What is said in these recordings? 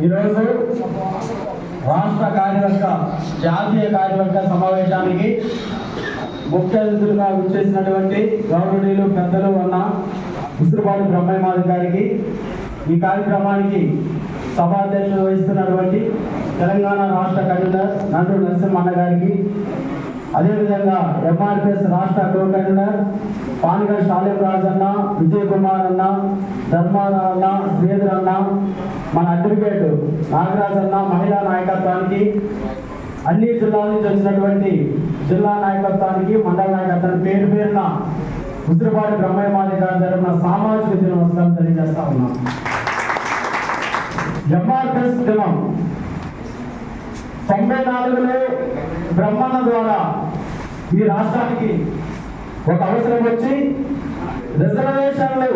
ఈరోజు రాష్ట్ర కార్యవర్గ జాతీయ కార్యవర్గ సమావేశానికి ముఖ్య అతిథులుగా విచ్చేసినటువంటి గౌరవనీయులు పెద్దలు ఉన్న ఉసురుపాటి బ్రహ్మయ్యమాది గారికి ఈ కార్యక్రమానికి సభాధ్యక్షులు వహిస్తున్నటువంటి తెలంగాణ రాష్ట్ర కన్వీనర్ నండు నరసింహన్న గారికి అదేవిధంగా ఎంఆర్పిఎస్ రాష్ట్ర కో కన్వీనర్ పానగల్ శాలేం రాజన్న విజయ్ కుమార్ అన్న ధర్మారావు అన్న శ్రీధర్ అన్న మన అడ్వకేట్ నాగరాజ్ అన్న మహిళా నాయకత్వానికి అన్ని జిల్లాల నుంచి వచ్చినటువంటి జిల్లా నాయకత్వానికి మండల నాయకత్వానికి పేరు పేరున ఉసిరిపాటి బ్రహ్మయ్య మాది జరిగిన సామాజిక దినోత్సవం తెలియజేస్తా ఉన్నాం. ఎంఆర్ఎస్ దినం తొంభై నాలుగులో బ్రహ్మణ ద్వారా ఈ రాష్ట్రానికి ఒక అవసరం వచ్చి రిజర్వేషన్లు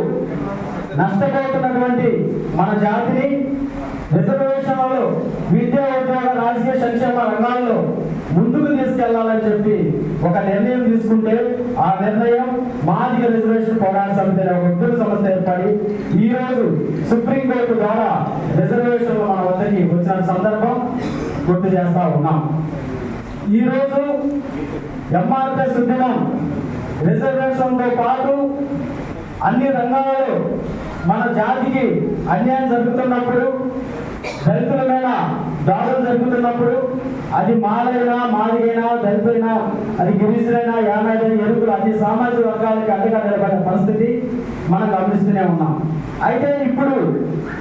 నష్టపోతున్నటువంటి మన జాతిని రిజర్వేషన్లలో విద్యా ఉద్యోగ రాజకీయ సంక్షేమ రంగాల్లో ముందుకు తీసుకెళ్ళాలని చెప్పి ఒక నిర్ణయం తీసుకుంటే ఆ నిర్ణయం మాదిగ రిజర్వేషన్ పోరాట సమితి అనే ఒక ఉద్యోగ సంస్థ ఏర్పడి ఈ రోజు సుప్రీంకోర్టు ద్వారా రిజర్వేషన్లు మన వద్దకి వచ్చిన సందర్భం గుర్తు చేస్తా ఉన్నాం. ఈరోజు ఎంఆర్పిఎస్ ఉద్యమం రిజర్వేషన్తో పాటు అన్ని రంగాలలో మన జాతికి అన్యాయం జరుగుతున్నప్పుడు దళితుల మీద దాడులు జరుగుతున్నప్పుడు అది మాలైనా మాదిగైనా దళితులైనా అది గిరిజులైనా యానాడైనా ఎరుకులు అన్ని సామాజిక వర్గాలకి అడ్డగా నిలబడిన పరిస్థితి మనం గమనిస్తూనే ఉన్నాం. అయితే ఇప్పుడు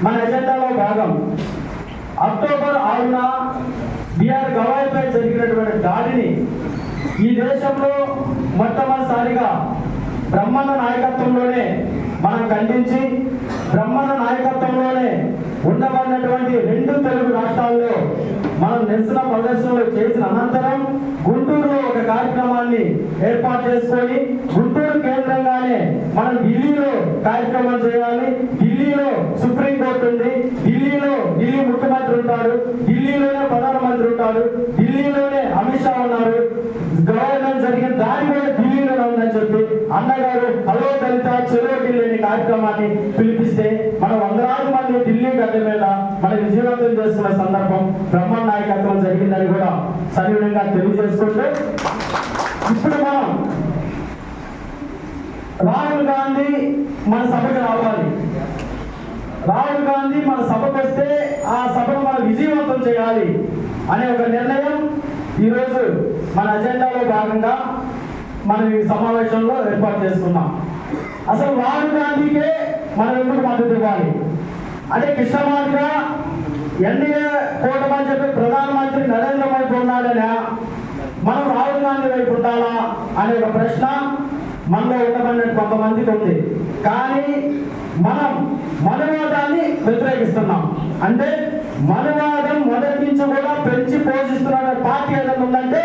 మన ఎజెండాలో భాగం అక్టోబర్ ఆరున బిఆర్ గవాయిపై జరిగినటువంటి దాడిని ఈ దేశంలో మొట్టమొదటిసారిగా బ్రహ్మణ నాయకత్వంలోనే మనం ఖండించి బ్రహ్మణ నాయకత్వంలోనే ఉండబడినటువంటి రెండు తెలుగు రాష్ట్రాల్లో మనం నిరసన ప్రదర్శనలు చేసిన అనంతరం గుంటూరులో ఒక కార్యక్రమాన్ని ఏర్పాటు చేసుకొని గుంటూరు కేంద్రంగానే మనం ఢిల్లీలో కార్యక్రమం చేయాలి. ఢిల్లీలో సుప్రీంకోర్టు ఉంది. ఢిల్లీలో ఢిల్లీ ముఖ్యమంత్రి ఉంటారు ఢిల్లీలోనే ప్రధానమంత్రి ఉంటారు ఢిల్లీలోనే అమిత్ షా ఉన్నారు. గవర్నమెంట్ జరిగిన దాని కూడా ఢిల్లీలోనే ఉందని చెప్పి అన్నగారు హలో దళిత చెలో ఢిల్లీ అనే కార్యక్రమాన్ని పిలిపిస్తే మనం వందలాది మంది ఢిల్లీ గడ్డ మీద మన విజయవంతం చేస్తున్న సందర్భం బ్రహ్మ నాయకత్వం జరిగిందని కూడా సవివరంగా తెలియజేసుకుంటూ ఇప్పుడు మనం రాహుల్ గాంధీ మన సభకు రావాలి. రాహుల్ గాంధీ మన సభకు వస్తే ఆ సభను మనం విజయవంతం చేయాలి అనే ఒక నిర్ణయం ఈరోజు మన అజెండాలో భాగంగా మనం ఈ సమావేశంలో ఏర్పాటు చేసుకున్నాం. అసలు రాహుల్ గాంధీకే మనం ఎందుకు మద్దతు ఇవ్వాలి? అంటే కృష్ణమాదిగా ఎన్డీఏ కూటమి అని చెప్పి ప్రధానమంత్రి నరేంద్ర మోదీ ఉన్నాడనా మనం రాహుల్ గాంధీ వైపు ఉండాలా అనే ఒక ప్రశ్న మనలో ఉండమని కొంతమందికి ఉంది. కానీ మనం మనవాదాన్ని వ్యతిరేకిస్తున్నాం. అంటే మనవాదం మొదటి నుంచి కూడా పెంచి పోషిస్తున్న పార్టీ ఏదైనా ఉందంటే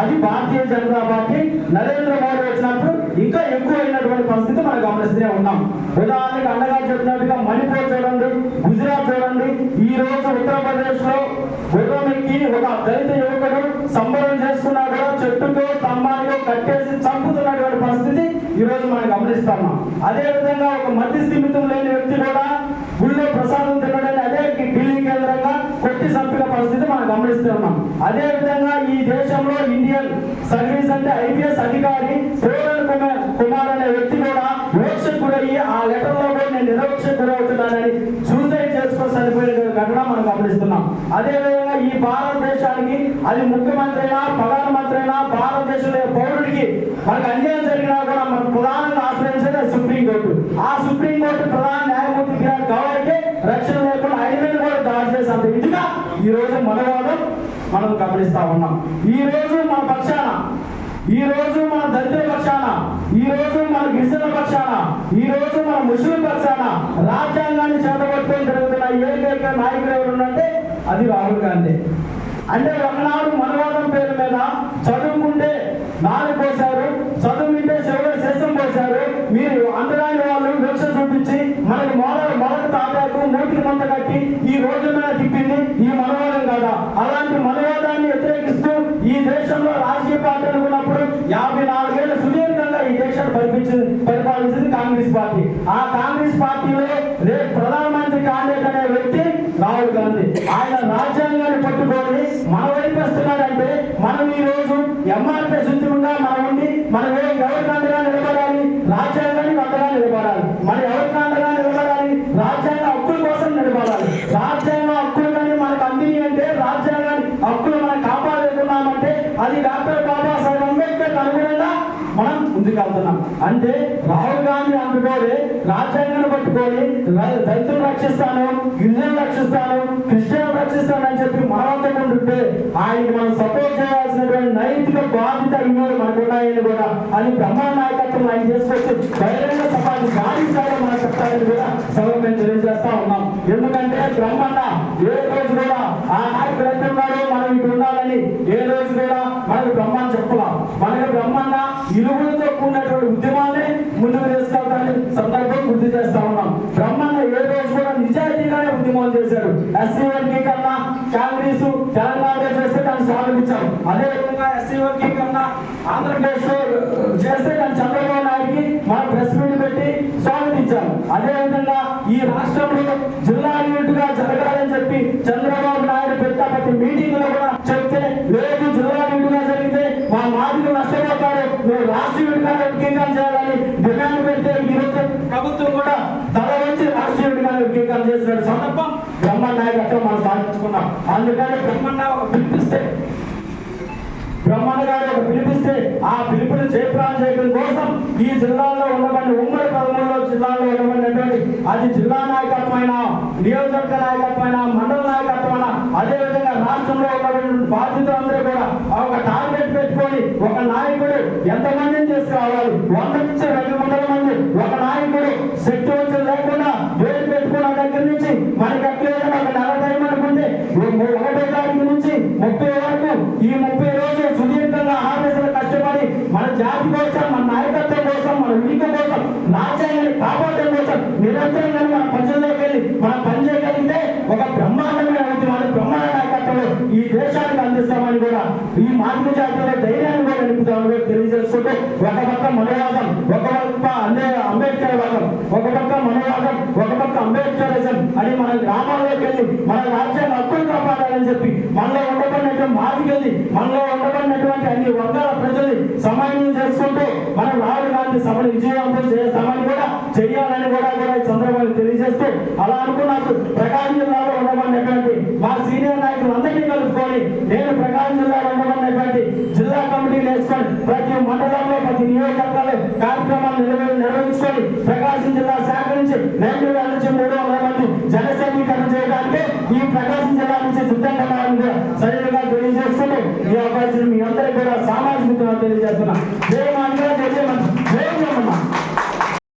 అది భారతీయ జనతా పార్టీ నరేంద్ర మోడీ వచ్చినప్పుడు ఇంకా ఎక్కువైనటువంటి పరిస్థితి మనం గమనిస్తూనే ఉన్నాం. ఉదాహరణకి అండగా చెప్పినట్టుగా మణిపూర్ చూడండి గుజరాత్ చూడండి. ఈ రోజు ఉత్తరప్రదేశ్లో గుర్రమెక్కి ఒక దళిత యువకుడు సంబరం చేసుకున్నా కూడా చెట్టుకో స్తంభానికో కట్టేసి చంపుతున్నటువంటి పరిస్థితి ఈ రోజు మనం గమనిస్తున్నాం అదే విధంగా ఒక మధ్య స్థిమితం లేని వ్యక్తి కూడా గుళ్ళో ప్రసాదం తినడానికి అదే కేంద్రంగా కొట్టి చంపిన పరిస్థితి మనం గమనిస్తున్నాం. అదే విధంగా ఈ దేశంలో ఇండియన్ సర్వీస్ అంటే ఐపీఎస్ అధికారి పూరన్ కుమార్ కుమార్ అనే వ్యక్తి కూడా వివక్షకు గురయ్యి ఆ లెటర్లో కూడా నేను నిరవక్షకు గురవుతున్నానని సూసైడ్ చేసుకొని చనిపోయిన ఘటన మనం గమనిస్తున్నాం. అదే విధంగా ఈ భారతదేశానికి అది ముఖ్యమంత్రి అయినా ప్రధానమంత్రి అయినా భారతదేశంలో పౌరుడికి మనకు అన్యాయం జరిగినా కూడా మనం ప్రధానంగా ఆశ్రయించేది సుప్రీంకోర్టు ఆ సుప్రీం ఈ రోజు మనవాదం మనం గమనిస్తా ఉన్నాం. ఈ రోజు మన పక్షాన ఈ రోజు మన దళితుల పక్షాన ఈ రోజు మన గిరిజనుల పక్షాన ఈ రోజు మన ముస్లిం పక్షాన రాజ్యాంగాన్ని చేతబట్టుకొని జరుగుతున్న ఏకైక నాయకుడు ఎవరున్నంటే అది రాహుల్ గాంధీ. అంటే ఒకనాడు మనవాదం పేరు మీద చదువుకుంటే నాలుగు పోశారు చదువుకుంటే శివుడు శేషం పోశారు మీరు అందరాని వాళ్ళు వివక్ష చూపించి మనకి మొదలు మొదటి తాటాకు మూతికి మంత కట్టి ఈ రోడ్ల మీద తిప్పింది ఈ మనవాదం కాదా అలాంటి మనవాదాన్ని వ్యతిరేకిస్తూ ఈ దేశంలో రాజకీయ పార్టీలు ఉన్నప్పుడు యాభై నాలుగేళ్ళ సుదీర్ఘంగా ఈ దేశాన్ని పరిపించి పరిపాలించింది కాంగ్రెస్ పార్టీ. ఆ కాంగ్రెస్ పార్టీలో రేపు ప్రధానమంత్రి కాంగ్రెస్ అనే వ్యక్తి రాహుల్ గాంధీ. గాంధీ ఆయన రాజ్యాంగాన్ని పట్టుకొని మన వైపు వస్తున్నాడంటే మనం ఈ రోజు ఎంఆర్పీ శుద్ధిగా మనం ఉండి మనం ఏ ఎవరికి అండగా నిలబడాలి రాజ్యాంగానికి అండగా నిలబడాలి మనం ఎవరికి అండగా నిలబడాలి రాజ్యాంగ హక్కుల కోసం నిలబడాలి రాజ్యాంగ హక్కులు కానీ మనకు అందిని అంటే రాజ్యాంగాన్ని హక్కులు మనం కాపాడుకున్నామంటే అది డాక్టర్ బాబాసాహెబ్ అంబేద్కర్ అనుగుణంగా మనం ముందుకెళ్తున్నాం అంటే రాహుల్ గాంధీ అందుకోని రాజ్యాంగాన్ని పట్టుకొని దళితులు రక్షిస్తాను గిరిజనులు రక్షిస్తాను క్రిస్టియన్ రక్షిస్తాను అని చెప్పి మనవంతం ఉంటుంటే ఆయనకి మనం సపోర్ట్ చేయాల్సినటువంటి నైతిక బాధ్యత ఇవ్వడు మనకు ఉన్నాయని కూడా అని బ్రహ్మాండ నాయకత్వం ఆయన చేసుకొచ్చి బహిరంగ సమాజం సాధించాలని మనం చెప్తారని కూడా సభ మేము తెలియజేస్తా ఉన్నాం. ఎందుకంటే బ్రహ్మన్న ఏ రోజు కూడా ఆ నాయకుడు ఎక్కడున్నాడో మనం ఇక్కడ ఉండాలని ఏ రోజు కూడా మనకు బ్రహ్మని చెప్పలా. మనకు బ్రహ్మన్న ఇరువులతో కూడినటువంటి ఉద్యమాన్ని ముందుకు తీసుకెళ్తానని సందర్భం గుర్తు చేస్తా ఉన్నాం బ్రహ్మన్న ఏ రోజు కూడా నిజాయితీగానే ఉద్యమం చేశాడు ఎస్సీ వర్గీకరణ కాంగ్రెస్ తెలంగాణలో చేస్తే దాన్ని స్వాగతించాం అదే విధంగా ఎస్సీ వర్గీకరణ ఆంధ్రప్రదేశ్లో చేస్తే దాన్ని చంద్రబాబు నాయుడికి మనం ప్రెస్ మీట్ పెట్టి స్వాగతించాం అదే విధంగా ఈ రాష్ట్రంలో జిల్లా యూనిట్గా జరగాలని చెప్పి చంద్రబాబు నాయుడు పెట్టిన ప్రతి మీటింగ్లో కూడా చెప్తే లేదు జిల్లా యూనిట్గా జరిగితే మా మాదిరి నష్టపోతారు. మేము రాష్ట్ర యూనిట్గా వర్గీకరణ చేయాలని డిమాండ్ పెడితే ఈ రోజు ప్రభుత్వం కూడా తల వచ్చి రాష్ట్ర యూనిట్ చేసిన సందర్భం బ్రహ్మణ నాయకత్వం మనం సాధించుకున్నాం. అందుకని బ్రహ్మణ ఒక పిలిపిస్తే బ్రహ్మణ గారు ఒక పిలిపిస్తే ఆ పిలుపుని జయప్రాణం చేయడం కోసం ఈ జిల్లాలో ఉండబడిన ఉమ్మడి పదమూడులో జిల్లాలో ఉండబడినటువంటి అది జిల్లా నాయకత్వమైన నియోజకవర్గ నాయకత్వమైన మండల నాయకత్వమైన అదే విధంగా రాష్ట్రంలో ఉన్నటువంటి బాధ్యతలందరూ కూడా ఒక టార్గెట్ పెట్టుకొని ఒక నాయకుడు ఎంతమందిని తీసుకురావాలి? వంద నుంచి రెండు వందల మంది ఒక నాయకుడు శక్తి వచ్చి లేకుండా వేలు పెట్టుకున్న దగ్గర నుంచి మనకి ఎట్లేదని ఒక నెల టైం అనుకుంటే ఒకటో తారీఖు నుంచి ముప్పై వరకు ఈ ముప్పై రోజులు సుదీర్ఘంగా ఆఫీసులు కష్టపడి మన జాతి కోసం మన నాయకత్వం కోసం మన ఉనికి కోసం రాజ్యాంగాన్ని కాపాడడం కోసం నిరంతరంగా మన ప్రజల్లోకి వెళ్ళి మనం పనిచేయగలిగితే ఒక బ్రహ్మాండమైన ఉద్యమాన్ని బ్రహ్మాండ నాయకత్వంలో ఈ దేశానికి అందిస్తామని కూడా ఈ మాతృ జాతిలో ధైర్యాన్ని కూడా నింపుతామని కూడా తెలియజేసుకుంటూ ఒక పక్క మనోవాదం ఒక పక్క అంబేద్కర్ వాదం ఒక పక్క మనోవాదం ఒక పక్క అంబేద్కరిజం అని మన గ్రామాల్లోకి వెళ్ళి మన రాజ్యాంగ హక్కులు కాపాడాలని చెప్పి మనలో ఉండబడినటువంటి మాదిగల్ని మనలో ఉండబడినటువంటి అన్ని వర్గాల ప్రజల్ని సమన్వయం చేసుకుంటూ మనం రాహుల్ గాంధీ సభను విజయవంతం చేస్తామని కూడా చేయాలని కూడా కూడా ఈ సందర్భంగా తెలియజేస్తూ అలా అనుకున్నప్పుడు ప్రకాశం జిల్లాలో ఉండబడినటువంటి మా సీనియర్ నాయకులందరినీ కలుపుకొని నేను ప్రకాశం జిల్లాలో ఉండబడినటువంటి జిల్లా కమిటీలు వేసుకొని ప్రతి మండలంలో ప్రతి నియోజకవర్గాల్లో కార్యక్రమాలు నిర్వ- నిర్వహించుకొని ప్రకాశం జిల్లా శాఖ నుంచి రెండు వేల నుంచి మూడు వందల మంది జన సమీకరణ చేయడానికి ఈ ప్రకాశం జిల్లా నుంచి సిద్ధంగా ఉన్నారని కూడా సరిగ్గా తెలియజేసుకుంటూ ఈ అవకాశం మీ అందరికీ కూడా సామాజిక తెలియజేస్తున్నా.